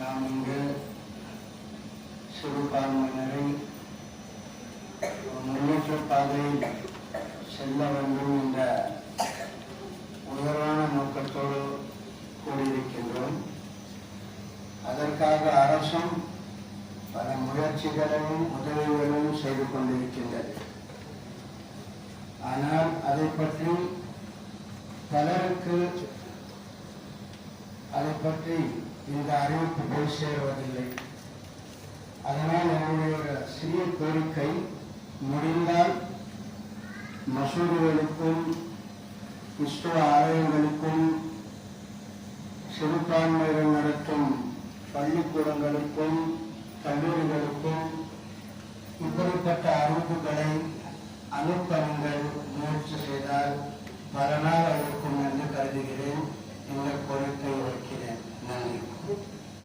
நாம் இங்கு சிறுபான்மையினரை முன்னேற்ற பாதையில் செல்ல வேண்டும் என்ற உயர்வான நோக்கத்தோடு கூடியிருக்கின்றோம். அதற்காக அரசும் பல முயற்சிகளையும் உதவிகளையும் செய்து கொண்டிருக்கின்றது. ஆனால் அதை பற்றி பலருக்கு பற்றி இந்த அறிவிப்பு போய் சேருவதில்லை. அதனால் என்னுடைய ஒரு சிறிய கோரிக்கை முடிந்தால் மசூதிகளுக்கும் கிறிஸ்துவ ஆலயங்களுக்கும் சிறுபான்மையினர் நடத்தும் பள்ளிக்கூடங்களுக்கும் கல்லூரிகளுக்கும் இப்படிப்பட்ட அறிவிப்புகளை அனுப்பங்கள் முயற்சி செய்தால் பல நாள்